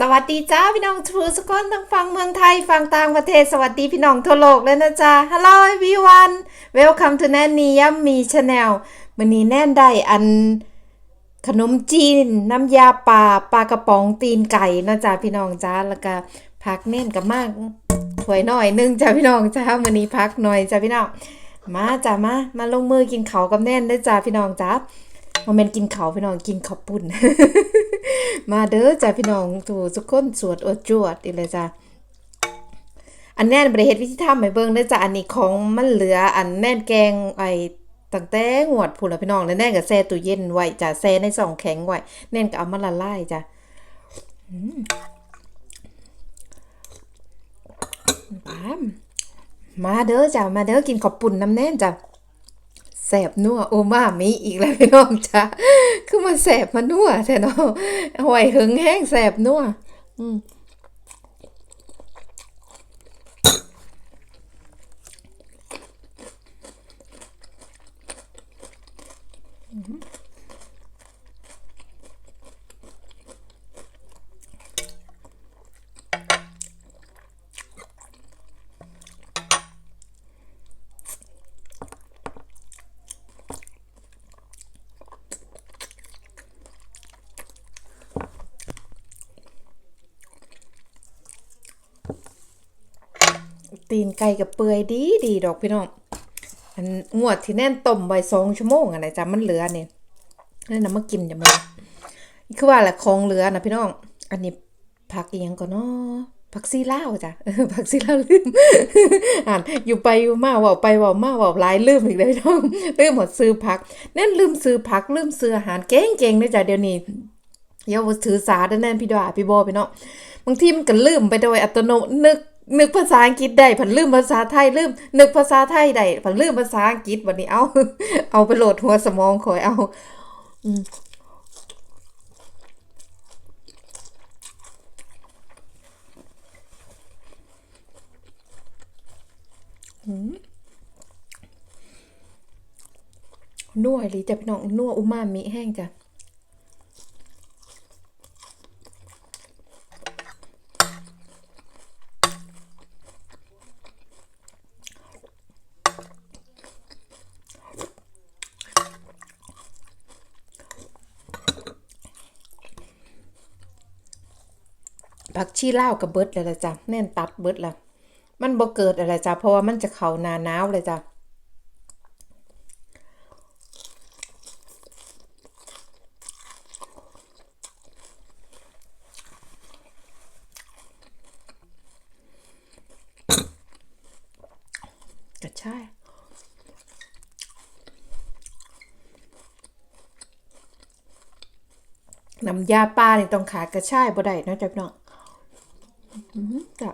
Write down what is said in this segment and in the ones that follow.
สวัสดีจ้าพี่น้องทูสกอนทั้งฟังเมืองไทยฟังต่างประเทศสวัสดีพี่น้องทั่วโลกเลยนะจ๊ะ Hello everyone Welcome to Nanny Yummy Channel วันนี้แน่นได้อันขนมจีน น้ำยาปลาปลากระป๋องตีนไก่นะจ๊ะพี่น้องจ้าแล้วก็พักเน่นกับมากถวยหน่อยนึงจ้ะพี่น้องจ้าวันนี้พักหน่อยจ้ะพี่น้องมาจ้ะมามาลงมือกินเขากับแน่นได้จ้ะพี่น้องจ้า โมเมนกินเขาพี่น้องกินข้าวปุ้นมาเด้อจ้าพี่น้องถูทุกคนสวดอดจวดอีเลยจ้าอันแน่นบริเฮ็ดวิธีทำให้เบิ่งเด้จ้าอันนี้ของมันเหลืออันแน่นแกงไอตั้งแต่งวดพุ่นละพี่น้องแล้วแน่นก็แช่ตู้เย็นไว้จ้าแช่ในซองแข็งไว้แน่นก็เอามาละลายจ้ามปามมาเด้อจ้ามาเด้อกินข้าวปุ่นน้ำแน่นจ้า แสบนัวโอมามิอีกแล้วพี่น้องจ้าคือมันแสบมันัวแท้เนาะหอยหึงแห้งแสบนัวอืม ตีนไก่กับเปื่อยดีดีดอกพี่น้องอันงวดที่แน่นต้มไว้สองชั่วโมงอะไรจ้ะมันเหลือเนี่ยนั่นนะมากินจะมาคือว่าแหละของเหลือนะพี่น้องอันนี้ผักอียังก่อนเนาะผักซีลาจ้ะผักซีลาลืมอ่านอยู่ไปอยู่มาว่าไปว่ามาว่าหลายลืมอีกเลยพี่น้องลืมหมดซื้อผักแน่นลืมซื้อผักลืมซื้ออาหารเก่งๆเลยจ้ะเดี๋ยวนี้อย่าวถือสาด้แน่นพี่ดาพี่โบพี่น้องบางทีมันก็ลืมไปโดยอัตโนมัตินึก นึกภาษาอังกฤษได้ผันลืมภาษาไทยลืม นึกภาษาไทยได้ผันลืมภาษาอังกฤษวันนี้เอา เอาไปโหลดหัวสมองคอยเอาอืมนัวอีหลีจ้ะพี่น้องนัวอุมามิแห้งจ้ะ ผักชีเล่ากับเบิดเลยละจ้ะแน่นตัดเบิดละมันบ่เกิดอะไรจ้ะเพราะว่ามันจะเข้านาหนาวเลยจ้ะก็ใช่น้ำยาปลานี่ต้องขายกระชายบ่ได้นาะจ๊ะพี่น้อง อื้อหือจ้ะ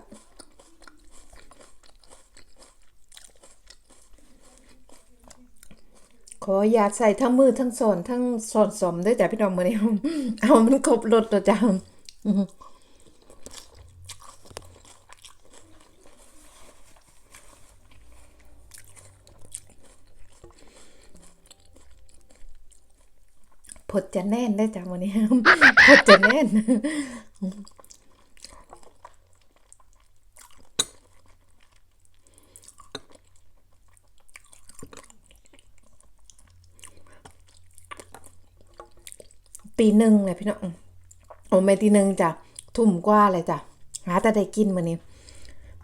ขออย่าใส่ทั้งมือทั้งสอนทั้งสอนสมด้วยจ้ะพี่น้องมือนี้เอามันครบรสตัวจ้ะอื้อหือผดจะแน่นได้จ้ะมือนี้ผดจะแน่น ตีหนึ่งเลยพี่น้องโอ้ไม่ตีหนึ่งจ้ะทุ่มกว่าเลยจ้ะหาแต่ได้กินมื้อนี้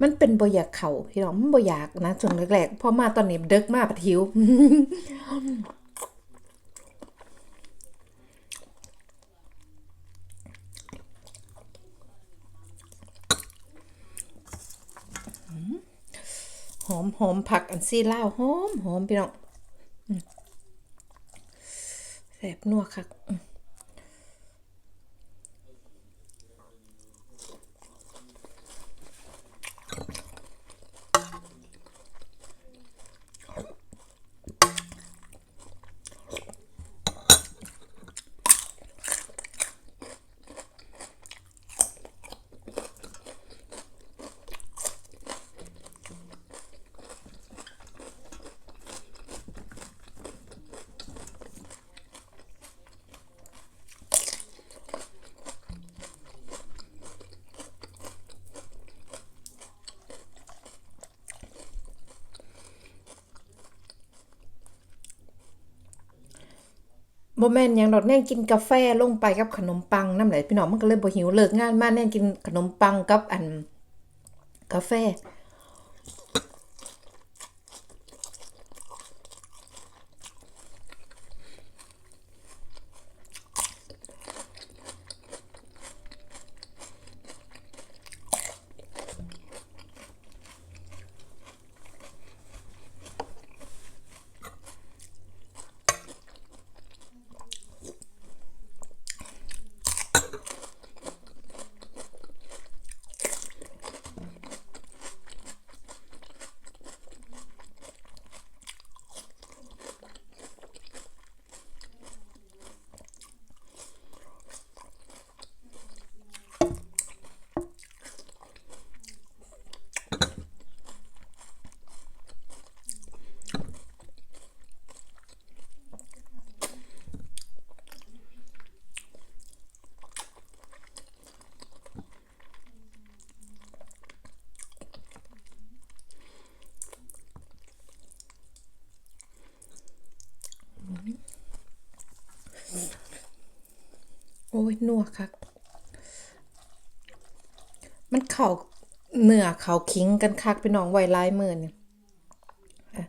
มันเป็นบ่อยากเข่าพี่น้องมันบ่อยากนะช่วงแรกๆพอมาตอนนี้เดึกมากปะทิวหอมหอมผักอันซี่ล่าหอมหอมพี่น้องแสบนัวคัก บ่แม่นหยังดอกแน่นกินกาแฟลงไปกับขนมปังนำแหละพี่น้องมันก็เลยบ่หิวเลิกงานมาแน่นกินขนมปังกับอันกาแฟ นัวค่ะ มันเข่าเหนือเขาคิงกันคักไปน้องไวไลายมื้อนี่ยะ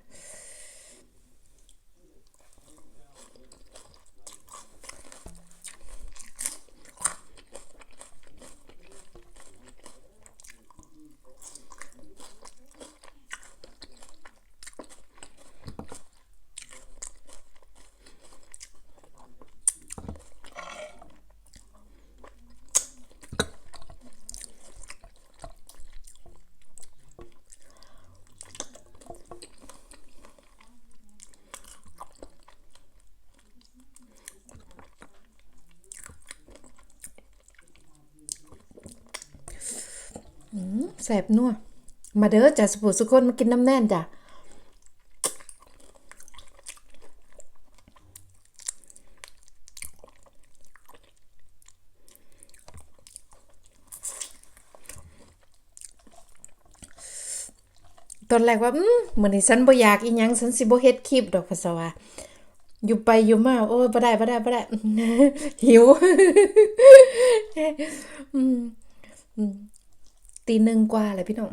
แสบนัวมาเด้อจ้ะสุผู้สุคนมากินน้ำแน่นจ้ะตอนแรกว่าอืมมื้อนี้ฉันบ่อยากอีหยังฉันสิบ่เฮ็ดคลิปดอกภาษาว่าอยู่ไปอยู่มาโอ้ยบ่ได้บ่ได้บ่ได้หิว ตีหนึ่งกว่าเลยพี่น้อง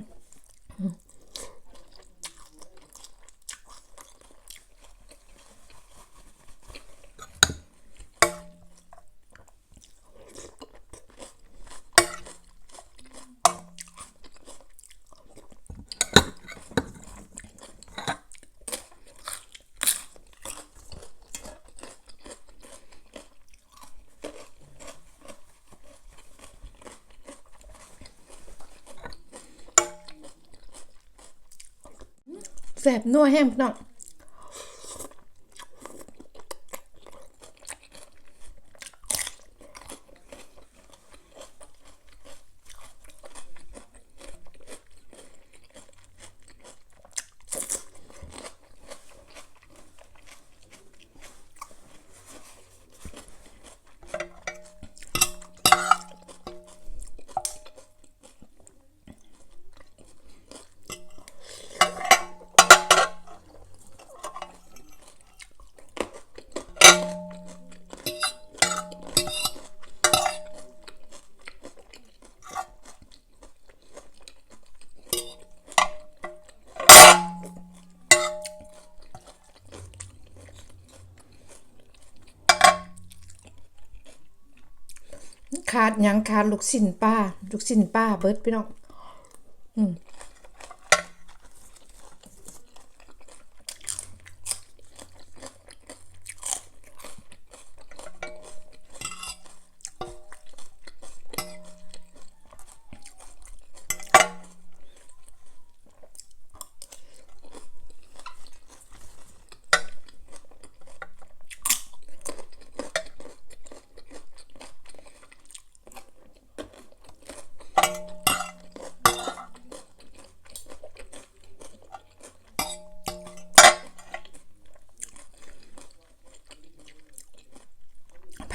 แสบนัวแห้งพี่น้อง ขาดหยังขาดลูกชิ้นป้า ลูกชิ้นป้าเบิดพี่น้อง อืม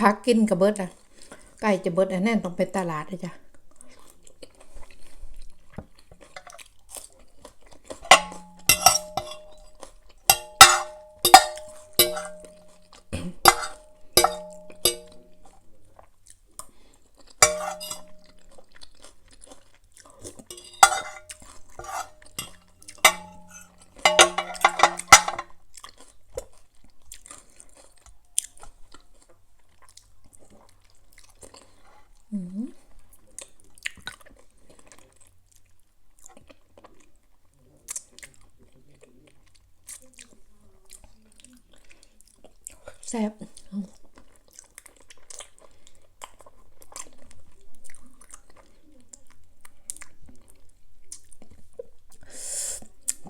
พักกินกับเบิดอะไก่จะเบิดอันแน่นต้องไปตลาดเลยจ้ะ แซ่บ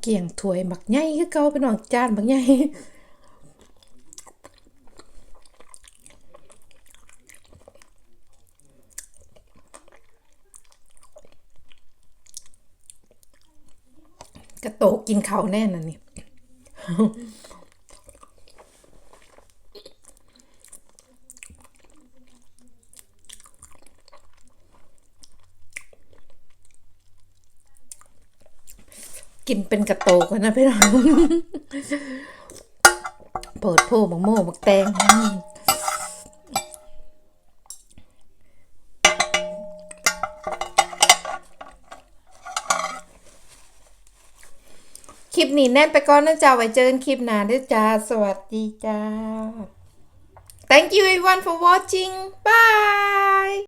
เกี่ยงถ้วยบักใหญ่คือเก่าเป็นหวังจานบักใหญ่กระโตกกินเขาแน่น่ะนี่ กินเป็นกระโตกนะพี่น้องเปิดโพบักโม่บักแตงคลิปนี้แน่นไปก่อนนะจ๊ะไว้เจอกันคลิปหน้าด้วยจ้า สวัสดีจ้า Thank you everyone for watching bye